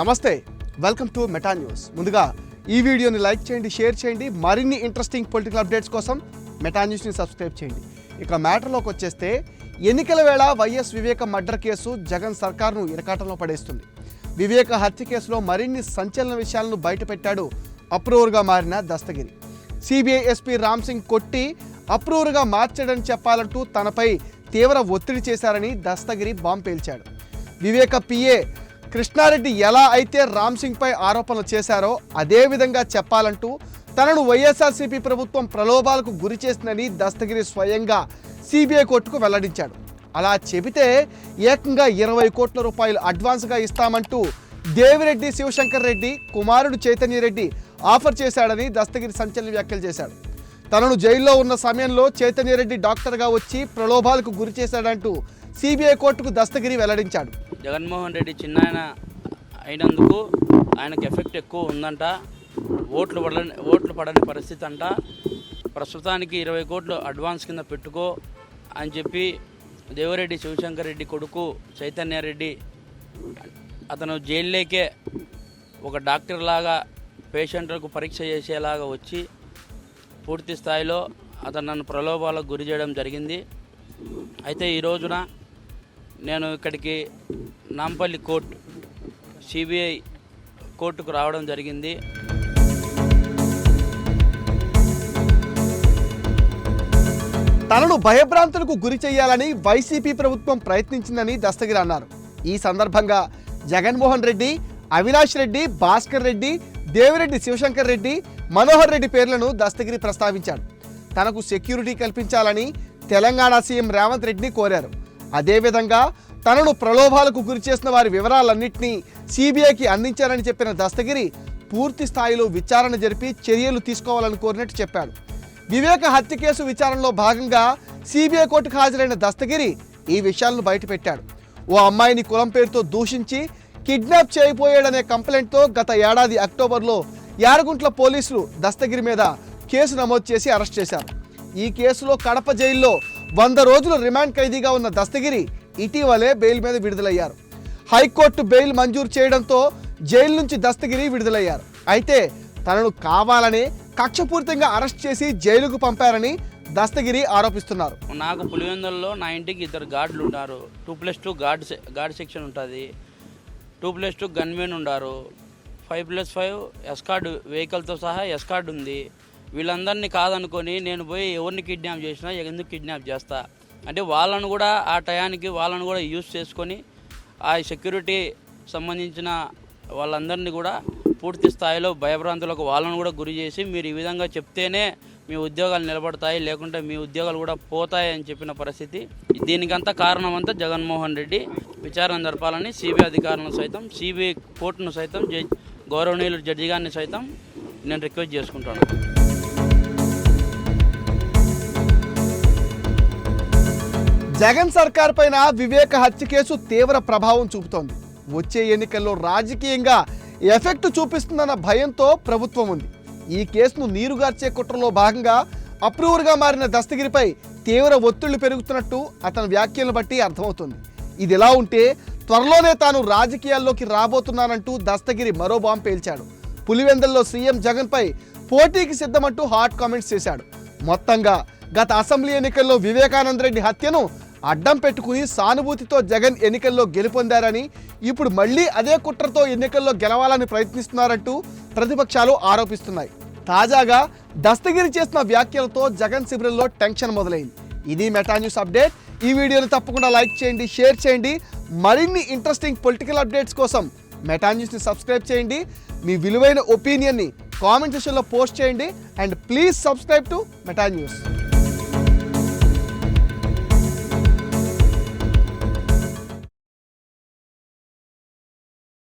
నమస్తే welcome to Meta news ముందుగా ఈ వీడియోని లైక్ చేయండి షేర్ చేయండి. మరిన్ని ఇంట్రెస్టింగ్ పొలిటికల్ అప్డేట్స్ కోసం మెటా న్యూస్ని సబ్స్క్రైబ్ చేయండి. ఇక మ్యాటర్లోకి వచ్చేస్తే ఎన్నికల వేళ YS Viveka murder case Jagan సర్కార్ను ఇరకాటంలో పడేస్తుంది. వివేక హత్య కేసులో మరిన్ని సంచలన విషయాలను బయటపెట్టాడు అప్రూవర్గా మారిన దస్తగిరి. సిబిఐ ఎస్పీ రామ్ సింగ్ కొట్టి అప్రూవర్గా మార్చాడని చెప్పాలంటూ తనపై తీవ్ర ఒత్తిడి చేశారని దస్తగిరి బాంబు పేల్చాడు. వివేక పిఏ కృష్ణారెడ్డి ఎలా అయితే రామ్ సింగ్పై ఆరోపణలు చేశారో అదే విధంగా చెప్పాలంటూ తనను వైఎస్ఆర్సీపీ ప్రభుత్వం ప్రలోభాలకు గురి చేసిందని దస్తగిరి స్వయంగా సిబిఐ కోర్టుకు వెల్లడించాడు. అలా చెబితే ఏకంగా ఇరవై కోట్ల రూపాయలు అడ్వాన్స్గా ఇస్తామంటూ దేవిరెడ్డి శివశంకర్ రెడ్డి కుమారుడు చైతన్య రెడ్డి ఆఫర్ చేశాడని దస్తగిరి సంచలన వ్యాఖ్యలు చేశాడు. తనను జైల్లో ఉన్న సమయంలో చైతన్య రెడ్డి డాక్టర్గా వచ్చి ప్రలోభాలకు గురి చేశాడంటూ సిబిఐ కోర్టుకు దస్తగిరి వెల్లడించాడు. జగన్మోహన్ రెడ్డి చిన్నాయన అయినందుకు ఆయనకు ఎఫెక్ట్ ఎక్కువ ఉందంట. ఓట్లు పడని ఓట్లు పడని పరిస్థితి అంట. ప్రస్తుతానికి ఇరవై కోట్లు అడ్వాన్స్ కింద పెట్టుకో అని చెప్పి దేవరెడ్డి శివశంకర్ రెడ్డి కొడుకు చైతన్య రెడ్డి అతను జైల్లోకే ఒక డాక్టర్ లాగా పేషెంట్లకు పరీక్ష చేసేలాగా వచ్చి పూర్తి స్థాయిలో అతను నన్ను ప్రలోభాలకు గురి చేయడం జరిగింది. అయితే ఈ రోజున నేను ఇక్కడికి నాంపల్లి కోర్టు సిబిఐ కోర్టుకు రావడం జరిగింది. తనను భయభ్రాంతులకు గురి చేయాలని వైసీపీ ప్రభుత్వం ప్రయత్నించిందని దస్తగిరి అన్నారు. ఈ సందర్భంగా జగన్మోహన్ రెడ్డి అవినాష్ రెడ్డి భాస్కర్ రెడ్డి దేవిరెడ్డి శివశంకర్ రెడ్డి మనోహర్ రెడ్డి పేర్లను దస్తగిరి ప్రస్తావించాడు. తనకు సెక్యూరిటీ కల్పించాలని తెలంగాణ సీఎం రేవంత్ రెడ్డిని కోరారు. అదేవిధంగా తనను ప్రలోభాలకు గురి చేసిన వారి వివరాలన్నింటినీ సిబిఐకి అందించారని చెప్పిన దస్తగిరి పూర్తి స్థాయిలో విచారణ జరిపి చర్యలు తీసుకోవాలని కోరినట్టు చెప్పాడు. వివేక హత్య కేసు విచారణలో భాగంగా సిబిఐ కోర్టుకు హాజరైన దస్తగిరి ఈ విషయాలను బయటపెట్టాడు. ఓ అమ్మాయిని కులం పేరుతో దూషించి కిడ్నాప్ చేయబోయాడనే కంప్లైంట్తో గత ఏడాది అక్టోబర్లో యారగుంట్ల పోలీసులు దస్తగిరి మీద కేసు నమోదు చేసి అరెస్ట్ చేశారు. ఈ కేసులో కడప జైల్లో వంద రోజులు రిమాండ్ ఖైదీగా ఉన్న దస్తగిరి ఇటీవలే బెయిల్ మీద విడుదలయ్యారు. హైకోర్టు బెయిల్ మంజూరు చేయడంతో జైలు నుంచి దస్తగిరి విడుదలయ్యారు. అయితే తనను కావాలనే కక్షపూరితంగా అరెస్ట్ చేసి జైలుకు పంపారని దస్తగిరి ఆరోపిస్తున్నారు. నాకు పులివెందుల్లో నా ఇంటికి ఇద్దరు గార్డులు ఉన్నారు. Two plus two guard guard section ఉంటుంది. టూ ప్లస్ టూ గన్మెన్ ఉన్నారు ఫైవ్ ప్లస్ ఫైవ్ ఎస్కార్డ్ వెహికల్తో సహా ఎస్కార్డ్ ఉంది. వీళ్ళందరినీ కాదనుకొని నేను పోయి ఎవరిని కిడ్నాప్ చేసినా ఎందుకు కిడ్నాప్ చేస్తా? అంటే వాళ్ళను కూడా ఆ టయానికి వాళ్ళను కూడా యూజ్ చేసుకొని ఆ సెక్యూరిటీ సంబంధించిన వాళ్ళందరినీ కూడా పూర్తి స్థాయిలో భయభ్రాంతులకు వాళ్ళను కూడా గురి చేసి మీరు ఈ విధంగా చెప్తేనే మీ ఉద్యోగాలు నిలబడతాయి లేకుంటే మీ ఉద్యోగాలు కూడా పోతాయి అని చెప్పిన పరిస్థితి. దీనికంతా కారణమంతా జగన్మోహన్ రెడ్డి. విచారణ జరపాలని సిబిఐ అధికారులను సైతం సిబిఐ కోర్టును సైతం గౌరవనీయులు జడ్జి గారిని సైతం నేను రిక్వెస్ట్ చేసుకుంటాను. జగన్ సర్కార్ పైన వివేక హత్య కేసు తీవ్ర ప్రభావం చూపుతోంది. వచ్చే ఎన్నికల్లో రాజకీయంగా ఎఫెక్ట్ చూపిస్తుందన్న భయంతో ప్రభుత్వం ఉంది. ఈ కేసును నీరుగార్చే కుట్రలో భాగంగా అప్రూవర్గా మారిన దస్తగిరిపై తీవ్ర ఒత్తిళ్ళు పెరుగుతున్నట్టు అతని వ్యాఖ్యలను బట్టి అర్థమవుతుంది. ఇది ఎలా ఉంటే త్వరలోనే తాను రాజకీయాల్లోకి రాబోతున్నానంటూ దస్తగిరి మరో బాంబు పేల్చాడు. పులివెందల్లో సీఎం జగన్పై పోటీకి సిద్ధమంటూ హాట్ కామెంట్స్ చేశాడు. మొత్తంగా గత అసెంబ్లీ ఎన్నికల్లో వివేకానంద రెడ్డి హత్యను అడ్డం పెట్టుకుని సానుభూతితో జగన్ ఎన్నికల్లో గెలుపొందారని ఇప్పుడు మళ్ళీ అదే కుట్రతో ఎన్నికల్లో గెలవాలని ప్రయత్నిస్తున్నారంటూ ప్రతిపక్షాలు ఆరోపిస్తున్నాయి. తాజాగా దస్తగిరి చేసిన వ్యాఖ్యలతో జగన్ శిబిరంలో టెన్షన్ మొదలైంది. ఇది మెటా న్యూస్ అప్డేట్. ఈ వీడియోని తప్పకుండా లైక్ చేయండి షేర్ చేయండి. మరిన్ని ఇంట్రెస్టింగ్ పొలిటికల్ అప్డేట్స్ కోసం మెటా న్యూస్ని సబ్స్క్రైబ్ చేయండి. మీ విలువైన ఒపీనియన్ని కామెంట్ సెషన్లో పోస్ట్ చేయండి. And please subscribe to Meta news